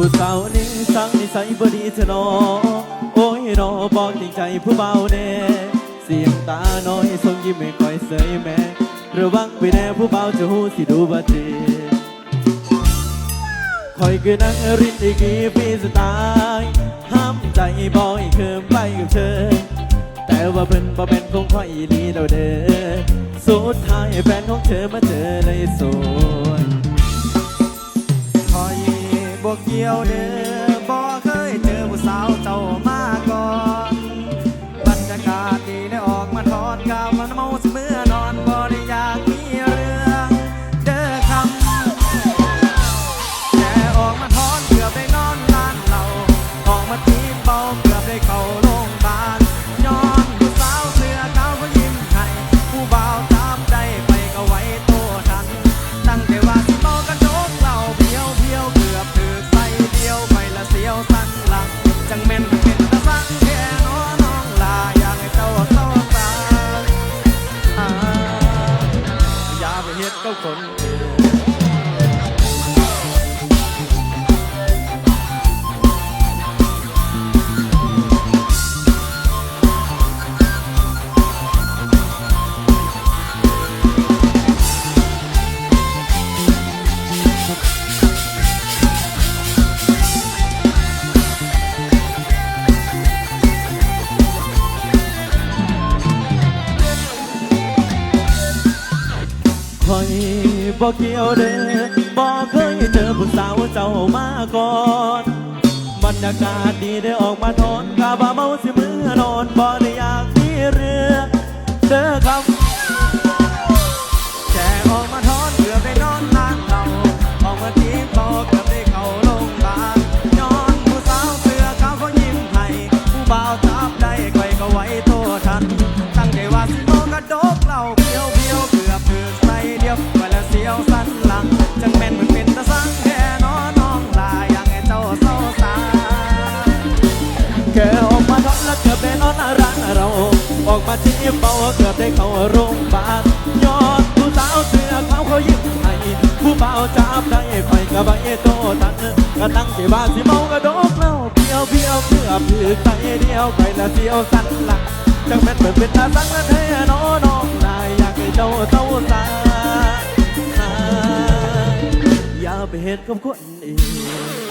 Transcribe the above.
ผู้สาวนี้สังนิสัยบดีเธอนอโอ้ยนอบอกจริงใจผู้เบาแน่เสียงตาน้อยทรงยิ้มไม่ค่อยเสยแม่ระวังไปแน่ผู้เบาจะหูสิดูบัดเจคอยคือนังรินอีกกี่ปีสไตล์ห้ามใจบอยเคิมไปกับเธอ แต่ว่าเพิ่นบ่เป็นคงคอยอีหลีเราเด้อสุดท้ายแฟนของเธอมาเจอในสว บ่เกี่ยวเด้อบ่เคยเจอผู้สาวเจ้ามาก่อน บรรยากาศดีได้ออกมาทอดกาวมันเมาสิเมื่อนอนบ่ได้อยากมีเรื่องเด้อคำแต่ออกมาทอนเกือบได้นอนร้านเราออกมาทีมเบาเกือบได้เข้า กับคนอื่น คอยบอกเกี่ยวเด้อบอกเคยเจอผู้สาวเจ้ามาก่อนบรรยากาศดีได้ออกมาทอนกาบาเมาสิมือนอนบ่ได้อยากมีเรือเด้อคำแค่ออกมาทอนเกือบได้นอนนานเราออกมาทีพอเกือบได้เข้าโรงพยาบาลย้อนผู้สาวเสื้อขาวเขายิ้มให้ผู้บ่าว ออกมาที่เบาเกือบได้เข้าโรงพยาบาลยอดผู้สาวเสื้อขาวเขายิ้มให้ผู้เบาจับได้ไปกับใบโตทันก็ตั้งใจว่าสิเมากระดกแล้วเพียวเพียวเกือบถือใจเดียวไปละเสียวสันหลังจังเป็นเหมือนเป็นตาสังละเทน้อน้องนายอยากให้เจ้าเต้าสาอย่าไปเห็นกับคนอื่น